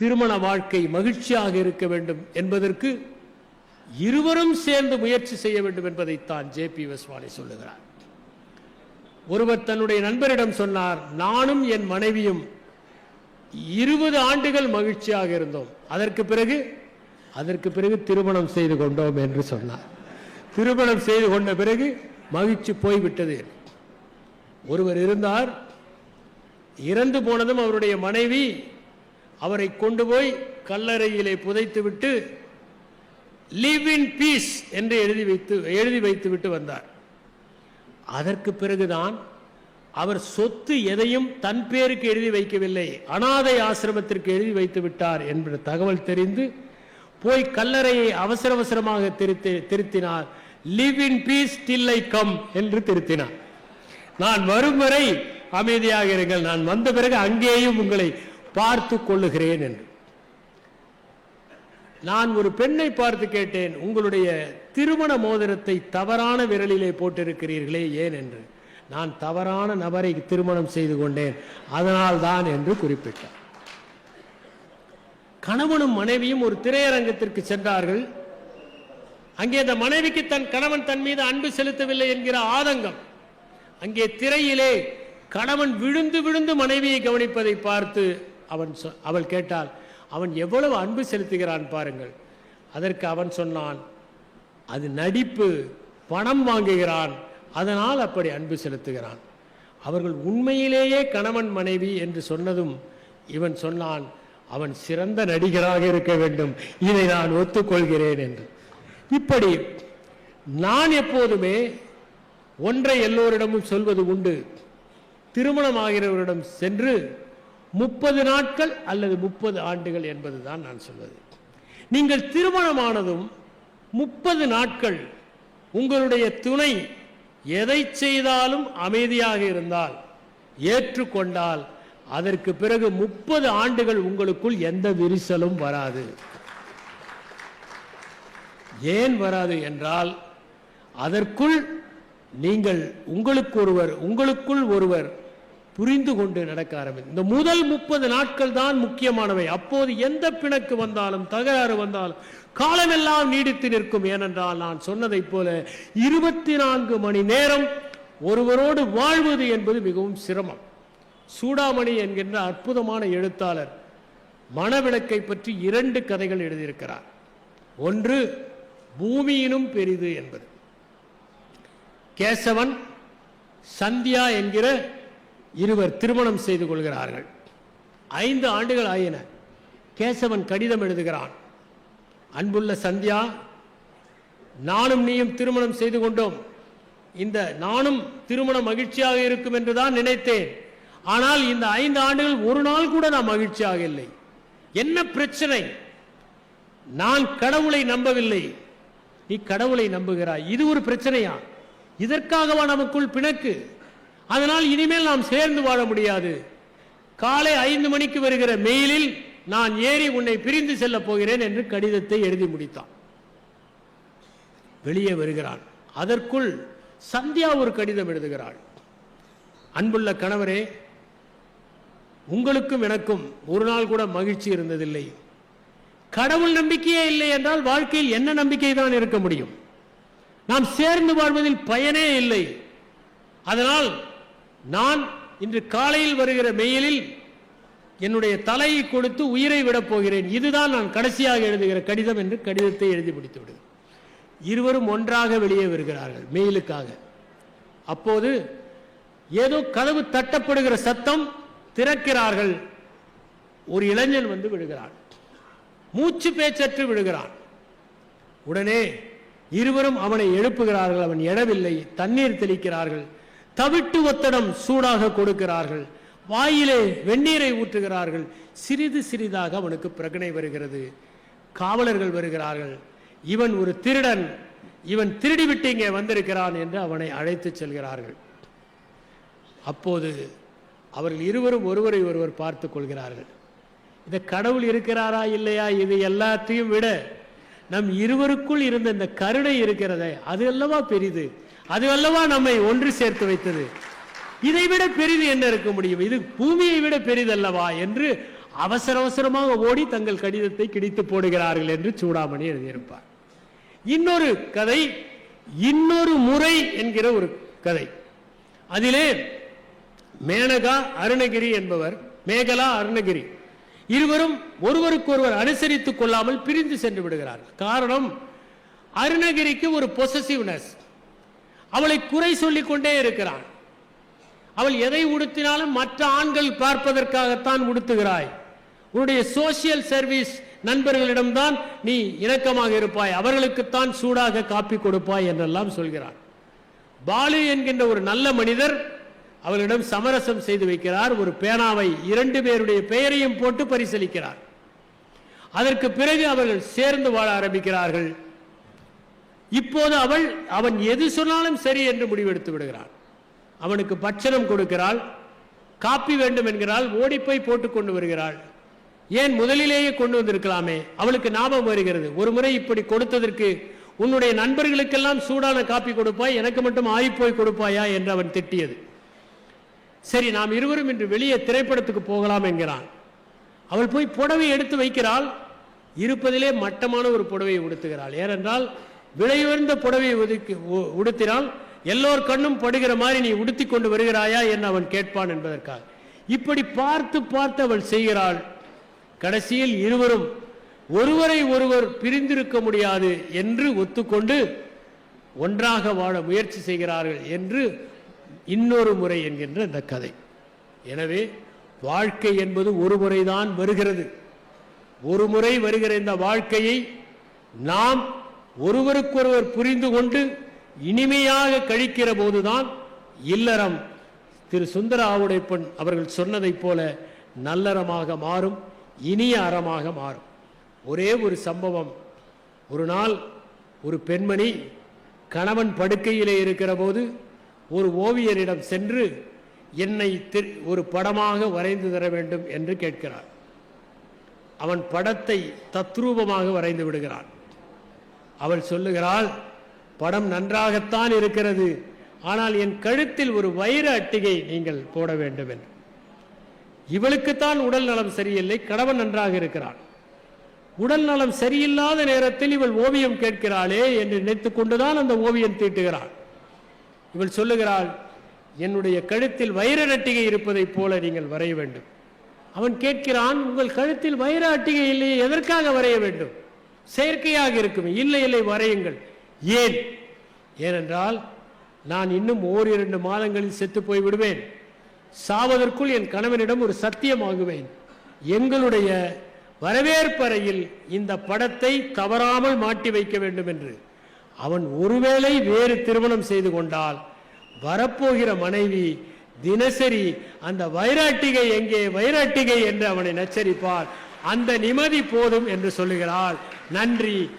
திருமண வாழ்க்கை மகிழ்ச்சியாக இருக்க வேண்டும் என்பதற்கு இருவரும் சேர்ந்து முயற்சி செய்ய வேண்டும் என்பதைத்தான் ஜே பி வஸ்வானி சொல்லுகிறார். ஒருவர் தன்னுடைய நண்பரிடம் சொன்னார் நானும் என் மனைவியும் இருபது ஆண்டுகள் மகிழ்ச்சியாக இருந்தோம். அதற்கு பிறகு அதற்கு பிறகு திருமணம் செய்து கொண்டோம் என்று சொன்னார். திருமணம் செய்து கொண்ட பிறகு மகிழ்ச்சி போய்விட்டது. ஒருவர் இருந்தார் இறந்து போனதும் அவருடைய மனைவி அவரை கொண்டு போய் கல்லறையிலே புதைத்துவிட்டு லிவ் இன் பீஸ் என்று எழுதி வைத்து எழுதி வைத்து விட்டு வந்தார். அதற்கு பிறகுதான் அவர் சொத்து எதையும் தன் பேருக்கு எழுதி வைக்கவில்லை அனாதை ஆசிரமத்திற்கு எழுதி வைத்து விட்டார் என்ற தகவல் தெரிந்து போய் கல்லறையை அவசர அவசரமாக திருத்தி திருத்தினார். Live in peace till I come என்று திருத்தினார். நான் வரும் வரை அமைதியாக இருங்கள். நான் வந்த பிறகு அங்கேயும் உங்களை பார்த்து கொள்ளுகிறேன் என்று. நான் ஒரு பெண்ணை பார்த்து கேட்டேன் உங்களுடைய திருமண மோதிரத்தை தவறான விரலிலே போட்டிருக்கிறீர்களே ஏன்? என்று. நான் தவறான நபரை திருமணம் செய்து கொண்டேன் அதனால் தான் என்று குறிப்பிட்டார். கணவனும் மனைவியும் ஒரு திரையரங்கத்திற்கு சென்றார்கள். அங்கே அந்த மனைவிக்கு தன் கணவன் தன் மீது அன்பு செலுத்தவில்லை என்கிற ஆதங்கம். அங்கே திரையிலே கணவன் விழுந்து விழுந்து மனைவியை கவனிப்பதை பார்த்து அவன் சொ- அவள் கேட்டால் அவன் எவ்வளவு அன்பு செலுத்துகிறான் பாருங்கள். அதற்கு அவன் சொன்னான் அது நடிப்பு பணம் வாங்குகிறான். அதனால் அப்படி அன்பு செலுத்துகிறான். அவர்கள் உண்மையிலேயே கணவன் மனைவி என்று சொன்னதும் இவன் சொன்னான் அவன் சிறந்த நடிகராக இருக்க வேண்டும். இதை நான் ஒத்துக்கொள்கிறேன் என்று. இப்படி நான் எப்போதுமே ஒன்றை எல்லோரிடமும் சொல்வது உண்டு. திருமணமாகிறவரிடம் சென்று முப்பது நாட்கள் அல்லது முப்பது ஆண்டுகள் என்பதுதான் நான் சொல்வது. நீங்கள் திருமணமானதும் முப்பது நாட்கள் உங்களுடைய துணை எதை செய்தாலும் அமைதியாக இருந்தால் ஏற்றுக்கொண்டால் அதற்கு பிறகு முப்பது ஆண்டுகள் உங்களுக்குள் எந்த விரிசலும் வராது. ஏன் வராது என்றால் அதற்குள் நீங்கள் உங்களுக்கு ஒருவர் உங்களுக்குள் ஒருவர் புரிந்து கொண்டு நடக்க ஆரம்பி இந்த முதல் முப்பது நாட்கள் தான் முக்கியமானவை. அப்போது எந்த பிணக்கு வந்தாலும் தகராறு வந்தாலும் காலமெல்லாம் நீடித்து நிற்கும். ஏனென்றால் நான் சொன்னதைப் போல இருபத்தி நான்கு மணி நேரம் ஒருவரோடு வாழ்வது என்பது மிகவும் சிரமம். சூடாமணி என்கின்ற அற்புதமான எழுத்தாளர் மனவிளக்கை பற்றி இரண்டு கதைகள் எழுதியிருக்கிறார். ஒன்று பூமியினும் பெரிது என்பது. கேசவன் சந்தியா என்கிற இருவர் திருமணம் செய்து கொள்கிறார்கள். ஐந்து ஆண்டுகள் ஆயின. கேசவன் கடிதம் எழுதுகிறான். அன்புள்ள சந்தியா நானும் நீயும் திருமணம் செய்து கொண்டோம். இந்த நானும் திருமணம் மகிழ்ச்சியாக இருக்கும் என்று தான் நினைத்தேன். ஆனால் இந்த ஐந்து ஆண்டுகள் ஒரு நாள் கூட நான் மகிழ்ச்சியாக இல்லை. என்ன பிரச்சனை? நான் கடவுளை நம்பவில்லை. நீ கடவுளை நம்புகிறாய். இது ஒரு பிரச்சனையா? இதற்காகவா நமக்குள் பிணக்கு? அதனால் இனிமேல் நாம் சேர்ந்து வாழ முடியாது. காலை ஐந்து மணிக்கு வருகிற மெயிலில் நான் ஏறி உன்னை பிரிந்து செல்ல போகிறேன் என்று கடிதத்தை எழுதி முடித்தான். வெளியே வருகிறான். அதற்குள் சந்தியா ஒரு கடிதம் எழுதுகிறாள். அன்புள்ள கணவரே உங்களுக்கும் எனக்கும் ஒரு நாள் கூட மகிழ்ச்சி இருந்ததில்லை. கடவுள் நம்பிக்கையே இல்லை என்றால் வாழ்க்கையில் என்ன நம்பிக்கை தான் இருக்க முடியும்? நாம் சேர்ந்து வாழ்வதில் பயனே இல்லை. அதனால் நான் இன்று காலையில் வருகிற மெயிலில் என்னுடைய தலையை கொடுத்து உயிரை விடப் போகிறேன். இதுதான் நான் கடைசியாக எழுதுகிற கடிதம் என்று கடிதத்தை எழுதி முடித்து இருவரும் ஒன்றாக வெளியே வருகிறார்கள் மெயிலுக்காக. அப்போது ஏதோ கதவு தட்டப்படுகிற சத்தம் திறக்கிறார்கள். ஒரு இளைஞன் வந்து விடுகிறான். மூச்சு பேச்சற்று விடுகிறான். உடனே இருவரும் அவனை எழுப்புகிறார்கள். அவன் எழவில்லை. தண்ணீர் தெளிக்கிறார்கள். தவிட்டு ஒத்தடம் சூடாக கொடுக்கிறார்கள். வாயிலே வெந்நீரை ஊற்றுகிறார்கள். சிறிது சிறிதாக அவனுக்கு பிரகனை வருகிறது. காவலர்கள் வருகிறார்கள். இவன் ஒரு திருடன். இவன் திருடிவிட்டு இங்கே வந்திருக்கிறான் என்று அவனை அழைத்து செல்கிறார்கள். அப்போது அவர்கள் இருவரும் ஒருவரை ஒருவர் பார்த்து கொள்கிறார்கள். இந்த கடவுள் இருக்கிறாரா இல்லையா? இது எல்லாத்தையும் விட நம் இருவருக்குள் இருந்த இந்த கருணை இருக்கிறதே. அது அல்லவா பெரிது? அதுவல்லவா நம்மை ஒன்று சேர்த்து வைத்தது. இதை விட பெரிது என்ன இருக்க முடியும்? இது பூமியை விட பெரிதல்லவா என்று அவசர அவசரமாக ஓடி தங்கள் கடிதத்தை கிடித்து போடுகிறார்கள் என்று சூடாமணி எழுதியிருப்பார். இன்னொரு கதை இன்னொரு முறை என்கிற ஒரு கதை. அதிலே மேனகா அருணகிரி என்பவர் மேகலா அருணகிரி இருவரும் ஒருவருக்கொருவர் அனுசரித்துக் கொள்ளாமல் பிரிந்து சென்று விடுகிறார்கள். காரணம் அருணகிரிக்கு ஒரு பொசசிவ்னஸ் அவளை குறை சொல்லிக் கொண்டே இருக்கிறான். அவள் எதை உடுத்தினாலும் மற்ற ஆண்கள் பார்ப்பதற்காகத்தான் உடுத்துகிறாய். உன்னுடைய சோசியல் சர்வீஸ் நண்பர்களிடம்தான் நீ இணக்கமாக இருப்பாய். அவர்களுக்குத்தான் சூடாக காப்பி கொடுப்பாய் என்றெல்லாம் சொல்கிறார் பாலு என்கின்ற ஒரு நல்ல மனிதர் அவளிடம் சமரசம் செய்து வைக்கிறார். ஒரு பேனாவை இரண்டு பேருடைய பெயரையும் போட்டு பரிசீலிக்கிறார் அதற்கு பிறகு அவர்கள் சேர்ந்து வாழ ஆரம்பிக்கிறார்கள். இப்போது அவள் அவன் எது சொன்னாலும் சரி என்று முடிவெடுத்து விடுகிறாள். அவனுக்கு பட்சணம் கொடுக்கிறாள். காப்பி வேண்டும் என்கிறாள். ஓடிப்போய் போட்டு கொண்டு வருகிறாள். ஏன் முதலிலேயே கொண்டு வந்திருக்கலாமே? அவளுக்கு ஞாபகம் வருகிறது. ஒரு முறை இப்படி கொடுத்ததற்கு உன்னுடைய நண்பர்களுக்கெல்லாம் சூடான காப்பி கொடுப்பாய் எனக்கு மட்டும் ஆயிப்போய் கொடுப்பாயா என்று அவன் திட்டியது. சரி நாம் இருவரும் இன்று வெளியே திரைப்படத்துக்கு போகலாம் என்கிறான். அவள் போய் புடவை எடுத்து வைக்கிறாள். இருப்பதிலே மட்டமான ஒரு புடவையை உடுத்துகிறாள். ஏனென்றால் விலையுயர்ந்த புடவையை ஒதுக்கி உடுத்தினால் எல்லோர் கண்ணும் படுகிற மாதிரி நீ உடுத்தி கொண்டு வருகிறாயா என்று அவன் கேட்பான் என்பதற்காக. இப்படி பார்த்து பார்த்து அவள் செய்கிறாள். கடைசியில் இருவரும் ஒருவரை ஒருவர் பிரிந்திருக்க முடியாது என்று ஒத்துக்கொண்டு ஒன்றாக வாழ முயற்சி செய்கிறார்கள் என்று இன்னொரு முறை என்கின்ற இந்த கதை. எனவே வாழ்க்கை என்பது ஒரு முறைதான் வருகிறது. ஒரு முறை வருகிற இந்த வாழ்க்கையை நாம் ஒருவருக்கொருவர் புரிந்து கொண்டு இனிமையாக கழிக்கிற போதுதான் இல்லறம். திரு சுந்தர ஆவுடைப்பன் அவர்கள் சொன்னதைப் போல நல்லறமாக மாறும் இனிய அறமாக மாறும். ஒரே ஒரு சம்பவம். ஒரு நாள் ஒரு பெண்மணி கணவன் படுக்கையிலே இருக்கிற போது ஒரு ஓவியரிடம் சென்று என்னை திரு- ஒரு படமாக வரைந்து தர வேண்டும் என்று கேட்கிறார். அவன் படத்தை தத்ரூபமாக வரைந்து விடுகிறான். அவள் சொல்லுகிறாள் படம் நன்றாகத்தான் இருக்கிறது. ஆனால் என் கழுத்தில் ஒரு வைர அட்டிகை நீங்கள் போட வேண்டும் என்று இவளுக்குத்தான் உடல் நலம் சரியில்லை கணவன் நன்றாக இருக்கிறான். உடல் நலம் சரியில்லாத நேரத்தில் இவள் ஓவியம் கேட்கிறாளே என்று நினைத்துக் கொண்டுதான் அந்த ஓவியம் தீட்டுகிறாள். இவள் சொல்லுகிறாள் என்னுடைய கழுத்தில் வைர அட்டிகை இருப்பதைப் போல நீங்கள் வரைய வேண்டும். அவன் கேட்கிறான் உங்கள் கழுத்தில் வைர அட்டிகை இல்லையே எதற்காக வரைய வேண்டும்? செயற்கையாக இருக்கும். இல்லை இல்லை வரையுங்கள். ஏன்? ஏனென்றால் நான் இன்னும் ஓரிரண்டு மாதங்களில் செத்து போய் விடுவேன் சாவதற்குள் என் கணவனிடம் ஒரு சத்தியமாகுவேன் எங்களுடைய வரவேற்பறையில் இந்த படத்தை தவறாமல் மாட்டி வைக்க வேண்டும் என்று அவன் ஒருவேளை வேறு திருமணம் செய்து கொண்டால் வரப்போகிற மனைவி தினசரி அந்த வைராட்டிகை எங்கே? வைராட்டிகை என்று அவனை நச்சரிப்பார் அந்த நிம்மதி போதும் என்று சொல்லுகிறாள். நன்றி.